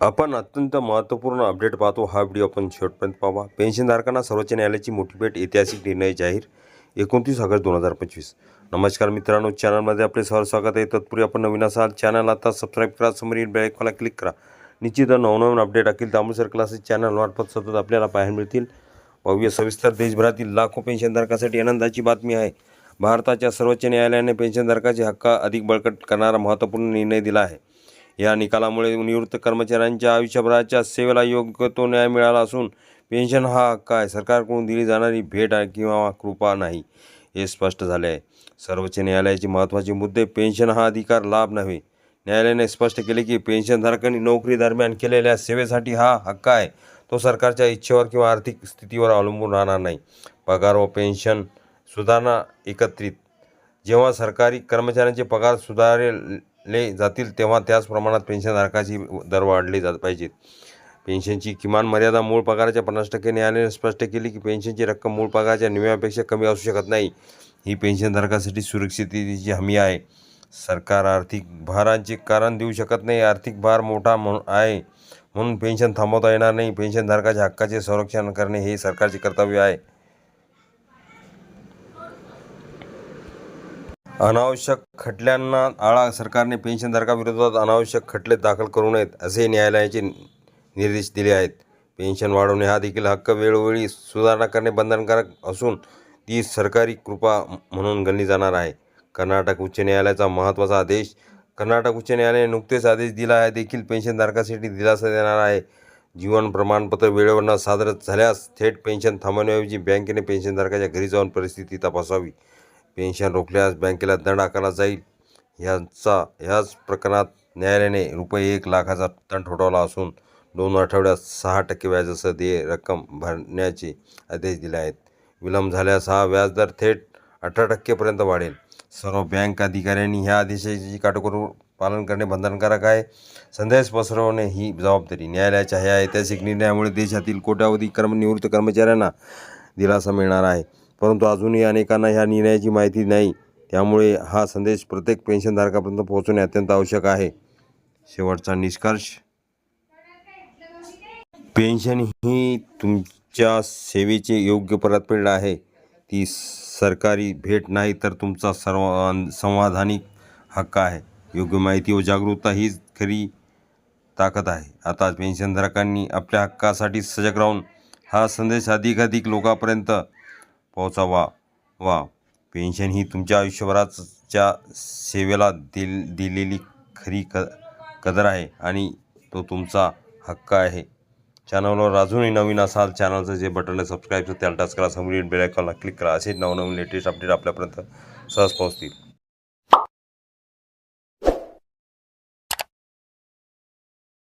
आपण अत्यंत महत्त्वपूर्ण अपडेट पाहतो. हा व्हिडिओ आपण शेवटपर्यंत पाहा पेन्शनधारकांना सर्वोच्च न्यायालयाची मोठी भेट ऐतिहासिक निर्णय जाहीर एकोणतीस ऑगस्ट दोन हजार पंचवीस. नमस्कार मित्रांनो चॅनलमध्ये आपले सहर स्वागत आहे. तत्पूर्वी आपण नवीन असाल चॅनल आता सबस्क्राईब करा समोरील बेलायकॉनला क्लिक करा. निश्चित नवनवीन update Akhil Tambusar classes channel मार्फत सतत आपल्याला पाहायला मिळतील. भव्य सविस्तर देशभरातील लाखो पेन्शनधारकांसाठी आनंदाची बातमी आहे. भारताच्या सर्वोच्च न्यायालयाने पेन्शनधारकाचे हक्क अधिक बळकट करणारा महत्त्वपूर्ण निर्णय दिला आहे. या निकालामुळे निवृत्त कर्मचाऱ्यांच्या आयुष्यभराच्या सेवेला योग्य तो न्याय मिळाला असून पेन्शन हा हक्क आहे. सरकारकडून दिली जाणारी भेट किंवा कृपा नाही हे स्पष्ट झाले आहे. सर्वोच्च न्यायालयाचे महत्त्वाचे मुद्दे पेन्शन हा अधिकार लाभ नव्हे. न्यायालयाने स्पष्ट केले की पेन्शनधारकांनी नोकरी दरम्यान केलेल्या सेवेसाठी हा हक्क आहे. तो सरकारच्या इच्छेवर किंवा आर्थिक स्थितीवर अवलंबून राहणार नाही. पगार व पेन्शन सुधारणा एकत्रित. जेव्हा सरकारी कर्मचाऱ्यांचे पगार सुधारेल ले जातील तेव्हा त्याच प्रमाणात पेन्शनधारकाची दर वाढले जात पाहिजेत पेन्शनची किमान मर्यादा मूळ पगाराच्या पन्नास टक्के न्यायालयाने स्पष्ट केली की पेन्शनची रक्कम मूळ पगाराच्या निम्म्यापेक्षा कमी असू शकत नाही. ही पेन्शनधारकासाठी सुरक्षिततेची हमी आहे. सरकार आर्थिक भारांचे कारण देऊ शकत नाही. आर्थिक भार मोठा म्हणून आहे. म्हणून पेन्शन थांबवता येणार नाही. पेन्शनधारकाच्या हक्काचे संरक्षण करणे हे सरकारचे कर्तव्य आहे. अनावश्यक खटल्यांना आळा सरकारने पेन्शनधारकाविरोधात अनावश्यक खटले दाखल करू नयेत असे न्यायालयाचे निर्देश दिले आहेत. पेन्शन वाढवणे हा देखील हक्क वेळोवेळी सुधारणा करणे बंधनकारक असून ती सरकारी कृपा म्हणून गणली जाणार आहे. कर्नाटक उच्च न्यायालयाचा महत्त्वाचा आदेश कर्नाटक उच्च न्यायालयाने नुकतेच आदेश दिला आहे देखील पेन्शनधारकासाठी दिलासा देणार आहे. जीवन प्रमाणपत्र वेळेवर न सादर झाल्यास थेट पेन्शन थांबवण्याऐवजी बँकेने पेन्शनधारकाच्या घरी जाऊन परिस्थिती तपासावी. पेन्शन रोखल्यास बँकेला दंड आकारला जाईल. ह्याचा ह्याच प्रकरणात न्यायालयाने रुपये एक लाखाचा दंड ठोठावला असून दोन आठवड्यात सहा टक्के व्याजासह देय रक्कम भरण्याचे आदेश दिले आहेत. विलंब झाल्यास हा व्याजदर थेट अठरा टक्केपर्यंत वाढेल. सर्व बँक अधिकाऱ्यांनी ह्या आदेशाची काटेकोर पालन करणे बंधनकारक आहे. संदेश पसरवणे ही जबाबदारी न्यायालयाच्या ह्या ऐतिहासिक निर्णयामुळे देशातील कोट्यावधी कर्म निवृत्त कर्मचाऱ्यांना दिलासा मिळणार आहे. परंतु अजूनही अनेकांना ह्या निर्णयाची माहिती नाही. त्यामुळे हा संदेश प्रत्येक पेन्शनधारकापर्यंत पोहोचवणे अत्यंत आवश्यक आहे. शेवटचा निष्कर्ष. पेन्शन ही तुमच्या सेवेची योग्य परतफेड आहे. ती सरकारी भेट नाही तर तुमचा सर्व संवाधानिक हक्क आहे. योग्य माहिती व जागरूकता हीच खरी ताकद आहे. आता पेन्शनधारकांनी आपल्या हक्कासाठी सजग राहून हा संदेश अधिकाधिक लोकांपर्यंत पोहोचावा वा पेन्शन ही तुमच्या आयुष्यभराच्या सेवेला दिल दिलेली खरी क कदर आहे आणि तो तुमचा हक्क आहे. चॅनलवर अजूनही नवीन असाल चॅनलचं जे बटन आहे सबस्क्राईबचं त्याला टच करा. समोर बेल आयकॉनला क्लिक करा. असे नवनवीन लेटेस्ट अपडेट आपल्यापर्यंत सहज पोहोचतील.